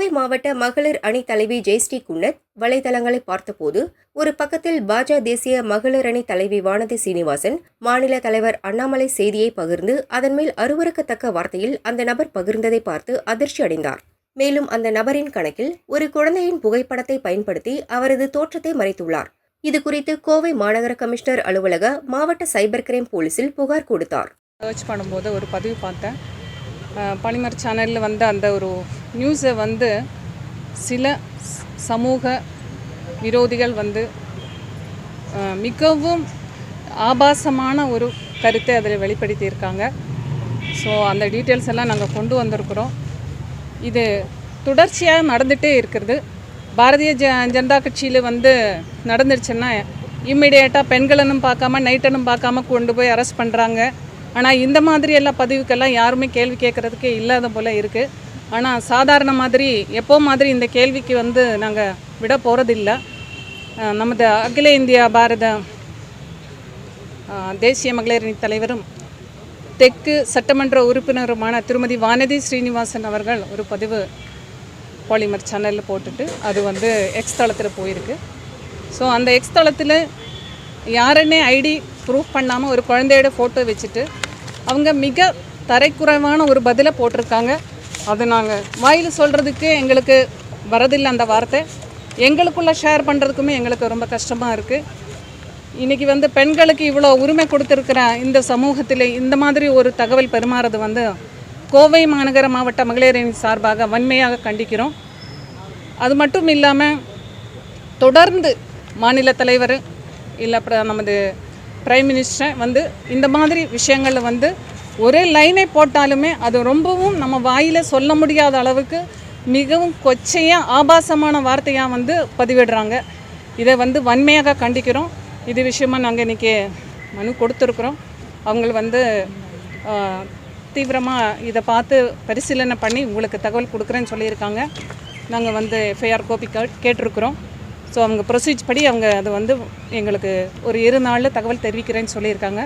கோவை மாவட்ட மகளிர் அணி தலைவி ஜெயஸ்ரீ குன்னத் வலைதளங்களை பார்த்தபோது ஒரு பக்கத்தில் பாஜக தேசிய மகளிர் அணி தலைவி வானதி சீனிவாசன் மாநில தலைவர் அண்ணாமலை செய்தியை பகிர்ந்து அதன் மேல் அருவருக்கத்தக்க வார்த்தையில் அந்த நபர் பகிர்ந்ததை பார்த்து அதிர்ச்சி அடைந்தார். மேலும் அந்த நபரின் கணக்கில் ஒரு குழந்தையின் புகைப்படத்தை பயன்படுத்தி அவரது தோற்றத்தை மறைத்துள்ளார். இது குறித்து கோவை மாநகர கமிஷனர் அலுவலக மாவட்ட சைபர் கிரைம் போலீசில் புகார் கொடுத்தார். சர்ச் பண்ணும்போது ஒரு பதிவு பார்த்தேன். பனிமர் சேனலில் வந்த அந்த ஒரு நியூஸை வந்து சில சமூக விரோதிகள் வந்து மிகவும் ஆபாசமான ஒரு கருத்தை அதில் வெளிப்படுத்தியிருக்காங்க. ஸோ அந்த டீட்டெயில்ஸ் எல்லாம் நாங்கள் கொண்டு வந்திருக்கிறோம். இது தொடர்ச்சியாக நடந்துகிட்டே இருக்கிறது பாரதிய ஜ ஜனதா கட்சியில் வந்து நடந்துருச்சுன்னா இம்மிடியேட்டாக பெண்களனும் பார்க்காம நைட்டனும் பார்க்காம கொண்டு போய் அரெஸ்ட் பண்ணுறாங்க ஆனால் இந்த மாதிரி எல்லாம் பதிவுக்கெல்லாம் யாருமே கேள்வி கேட்குறதுக்கே இல்லாத போல் இருக்குது ஆனால் சாதாரண மாதிரி எப்போ மாதிரி இந்த கேள்விக்கு வந்து நாங்கள் விட போகிறதில்ல நமது அகில இந்தியா பாரத தேசிய மகளிர் தலைவரும் தெற்கு சட்டமன்ற உறுப்பினருமான திருமதி வானதி ஸ்ரீனிவாசன் அவர்கள் ஒரு பதிவு பாலிமர் சேனலில் போட்டுட்டு அது வந்து எக்ஸ் தளத்தில் போயிருக்கு. ஸோ அந்த எக்ஸ் தளத்தில் யாருன்னே ஐடி ப்ரூஃப் பண்ணாமல் ஒரு குழந்தையோட ஃபோட்டோ வச்சுட்டு அவங்க மிக தரைக்குறைவான ஒரு பதிலை போட்டிருக்காங்க. அது நாங்கள் வாயில் சொல்கிறதுக்கு எங்களுக்கு வரதில்லை அந்த வார்த்தை. எங்களுக்குள்ளே ஷேர் பண்ணுறதுக்குமே எங்களுக்கு ரொம்ப கஷ்டமாக இருக்குது இன்றைக்கி வந்து பெண்களுக்கு இவ்வளோ உரிமை கொடுத்துருக்கிற இந்த சமூகத்தில் இந்த மாதிரி ஒரு தகவல் பெருமாறது வந்து கோவை மாநகர மாவட்ட மகளிரின் சார்பாக வன்மையாக கண்டிக்கிறோம். அது மட்டும் இல்லாமல் தொடர்ந்து மாநில தலைவர் இல்லை அப்புறம் நமது பிரைம் மினிஸ்டர் வந்து இந்த மாதிரி விஷயங்களில் வந்து ஒரே லைனை போட்டாலுமே அது ரொம்பவும் நம்ம வாயில் சொல்ல முடியாத அளவுக்கு மிகவும் கொச்சையாக ஆபாசமான வார்த்தையாக வந்து பதிவிடுறாங்க. இதை வந்து வன்மையாக கண்டிக்கிறோம். இது விஷயமாக நாங்கள் இன்றைக்கி மனு கொடுத்துருக்குறோம். அவங்க வந்து தீவிரமாக இதை பார்த்து பரிசீலனை பண்ணி உங்களுக்கு தகவல் கொடுக்குறேன்னு சொல்லியிருக்காங்க. நாங்கள் வந்து எஃப்ஐஆர் கோப்பி கேட்டிருக்கிறோம். ஸோ அவங்க ப்ரொசீஜ் படி அவங்க அது வந்து எங்களுக்கு ஒரு இரு நாளில் தகவல் தெரிவிக்கிறேன்னு சொல்லியிருக்காங்க.